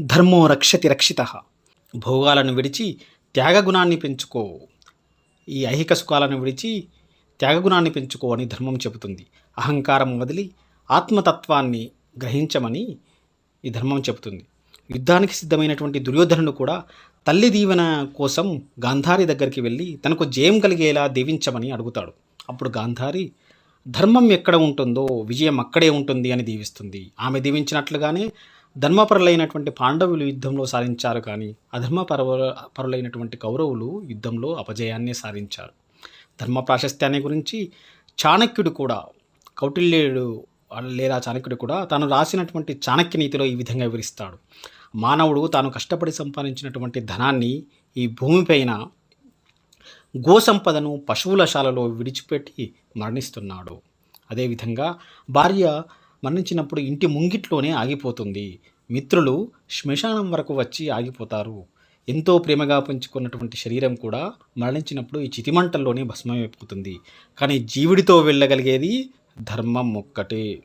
ధర్మో రక్షతి రక్షిత. భోగాలను విడిచి త్యాగగుణాన్ని పెంచుకో. ఈ ఐహిక సుఖాలను విడిచి త్యాగగుణాన్ని పెంచుకో అని ధర్మం చెబుతుంది. అహంకారం వదిలి ఆత్మతత్వాన్ని గ్రహించమని ఈ ధర్మం చెబుతుంది. యుద్ధానికి సిద్ధమైనటువంటి దుర్యోధనుడు కూడా తల్లి దీవెన కోసం గాంధారి దగ్గరికి వెళ్ళి తనకు జయం కలిగేలా దీవించమని అడుగుతాడు. అప్పుడు గాంధారి ధర్మం ఎక్కడ ఉంటుందో విజయం అక్కడే ఉంటుంది అని దీవిస్తుంది. ఆమె దీవించినట్లుగానే ధర్మపరులైనటువంటి పాండవులు యుద్ధంలో సాధించారు కానీ అధర్మపరవ పరులైనటువంటి కౌరవులు యుద్ధంలో అపజయాన్ని సాధించారు. ధర్మ ప్రాశస్త్యాన్ని గురించి చాణక్యుడు కూడా కౌటిల్యుడు లేదా చాణక్యుడు కూడా తాను రాసినటువంటి చాణక్య నీతిలో ఈ విధంగా వివరిస్తాడు. మానవుడు తాను కష్టపడి సంపాదించినటువంటి ధనాన్ని ఈ భూమిపైన గోసంపదను పశువుల శాలలో విడిచిపెట్టి మరణిస్తున్నాడు. అదేవిధంగా భార్య మరణించినప్పుడు ఇంటి ముంగిట్లోనే ఆగిపోతుంది. మిత్రులు శ్మశానం వరకు వచ్చి ఆగిపోతారు. ఎంతో ప్రేమగా పెంచుకున్నటువంటి శరీరం కూడా మరణించినప్పుడు ఈ చితిమంటల్లోనే భస్మమైపోతుంది. కానీ జీవుడితో వెళ్ళగలిగేది ధర్మం ఒక్కటే.